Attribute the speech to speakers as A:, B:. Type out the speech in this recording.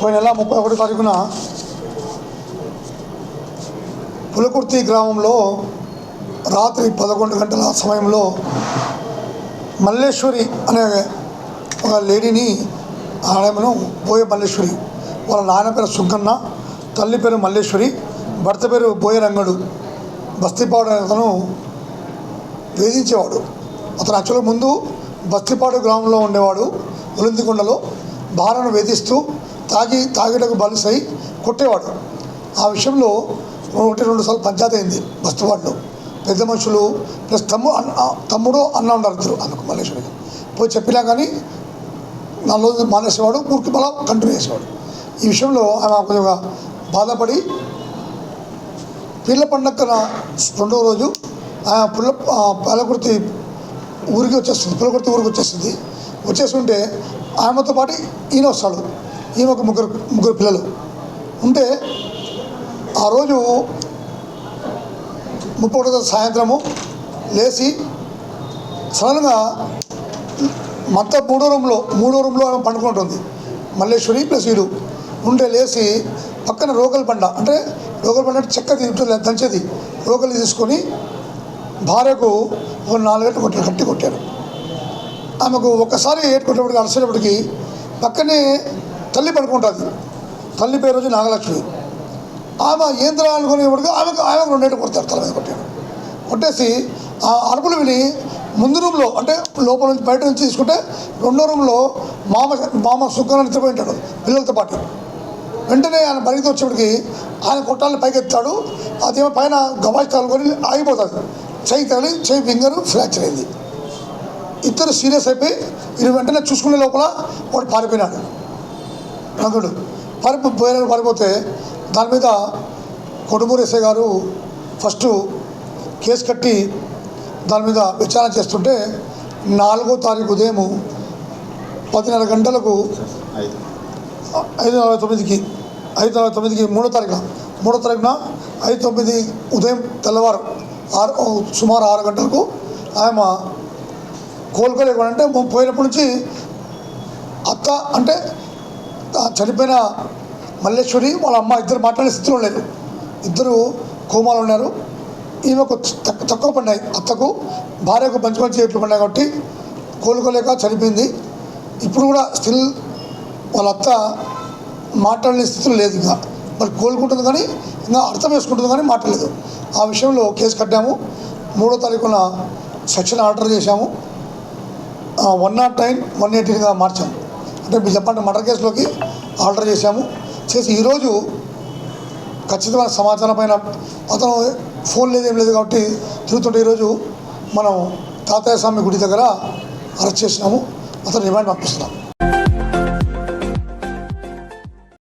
A: పోయిన నెల ముప్పై ఒకటి తారీఖున పులకుర్తి గ్రామంలో రాత్రి పదకొండు గంటల సమయంలో మల్లేశ్వరి అనే ఒక లేడీని ఆడమను బోయ మల్లేశ్వరి. వాళ్ళ నాన్న పేరు సుగ్గన్న తల్లి పేరు మల్లేశ్వరి భర్త పేరు బోయ రంగడు బస్తీపాడు అనే అతను వేధించేవాడు. అతను యాక్చువల్గా ముందు బస్తిపాడు గ్రామంలో ఉండేవాడు ఉలిందికొండలో భార్యను వేధిస్తూ తాగి తాగిటకు బలిసై కొట్టేవాడు. ఆ విషయంలో ఒకటి రెండు సార్లు పంచాయతీ అయింది బస్తిపాడులో పెద్ద మనుషులు ప్లస్ తమ్ము అన్న తమ్ముడు అన్న ఉన్నారు ఇద్దరు మల్లేశ్వరికి పోయి చెప్పినా కానీ నాలుగు రోజులు మానేసేవాడు ఊరికి మళ్ళా కంటిన్యూ చేసేవాడు. ఈ విషయంలో ఆమె కొంచెం బాధపడి పిల్ల పండగ రెండో రోజు ఆయన పుల్ల పాలకుర్తి ఊరికి వచ్చేస్తుంది పుల్లకుర్తి ఊరికి వచ్చేస్తుంది వచ్చేస్తుంటే ఆమెతో పాటు ఈయన వస్తాడు. ఈమె ఒక ముగ్గురు ముగ్గురు పిల్లలు. ఉంటే ఆ రోజు ముప్పై ఒకటో సాయంత్రము లేచి సడన్గా మొత్త మూడో రూమ్లో మూడో రూమ్లో ఆమె పండుకుంటుంది. మల్లేశ్వరి ప్లస్ వీడు. ఉంటే లేచి పక్కన రోకల్ బండ. అంటే రోకల్ బండ అంటే చెక్క తింటుంది దంచేది. రోకలు తీసుకొని భార్యకు ఒక నాలుగేళ్ళు కొట్టారు కట్టి కొట్టారు. ఆమెకు ఒక్కసారి ఏటు కొట్టేప్పటికి అలసేటప్పటికి పక్కనే తల్లి పడుకుంటుంది. తల్లి పేరు వచ్చి నాగలక్ష్మి. ఆమె ఏంద్రా అనుకునేప్పటికీ ఆమెకు ఆమె రెండేటి కొడతారు తల మీద కొట్టాడు కొట్టేసి ఆ అరుపులు విని ముందు రూమ్లో అంటే లోపల నుంచి బయట నుంచి తీసుకుంటే రెండో రూమ్లో మామ మామ సుఖాన్ని నిద్రపోయి ఉంటాడు పిల్లలతో పాటు. వెంటనే ఆయన బయటకు వచ్చేప్పటికి ఆయన కొట్టాలని పైకి ఎత్తాడు అదేమో పైన గవాయి తగులుకొని ఆగిపోతాడు. చేయి తగిలి చేయి ఫింగర్ ఫ్రాక్చర్ అయింది. ఇద్దరు సీరియస్ అయిపోయి ఇది వెంటనే చూసుకునే లోపల వాడు పారిపోయినాడు. రంగుడు పరుపు పోయిన పడిపోతే దాని మీద కొడుమూరు ఎస్ఐ గారు ఫస్ట్ కేసు కట్టి దాని మీద విచారణ చేస్తుంటే నాలుగో తారీఖు ఉదయం పదిన్నర గంటలకు ఐదు నలభై తొమ్మిదికి ఐదు నలభై తొమ్మిదికి మూడో తారీఖున మూడో తారీఖున ఐదు తొమ్మిది ఉదయం తెల్లవారు ఆరు సుమారు ఆరు గంటలకు ఆమె కోలుకోలేకుండా అంటే పోయినప్పటి నుంచి అత్త అంటే చనిపోయిన మల్లేశ్వరి వాళ్ళ అమ్మ ఇద్దరు మాట్లాడే స్థితిలో లేరు ఇద్దరు కోమాలు ఉన్నారు. ఈమెకు తక్కువ తక్కువ పడినాయి. అత్తకు భార్యకు మంచి మంచి ఎట్లు పడినాయి కాబట్టి కోలుకోలేక చనిపోయింది. ఇప్పుడు కూడా స్టిల్ వాళ్ళ అత్త మాట్లాడలేని స్థితిలో లేదు ఇంకా. మరి కోలుకుంటుంది కానీ ఇంకా అర్థం వేసుకుంటుంది కానీ మాట్లాడలేదు. ఆ విషయంలో కేసు కట్టాము. మూడో తారీఖున సెక్షన్ ఆర్డర్ చేశాము. వన్ నాట్ నైన్ వన్ ఎయిటీగా మార్చాము. అంటే మీరు చెప్పండి మర్డర్ కేసులోకి ఆర్డర్ చేశాము. చేసి ఈరోజు ఖచ్చితమైన సమాచారం పైన అతను ఫోన్ లేదు ఏం లేదు కాబట్టి తిరుగుతుంటే ఈరోజు మనం తాతయ్య స్వామి గుడి దగ్గర అరెస్ట్ చేసినాము. అతను రిమాండ్ పంపిస్తున్నాం.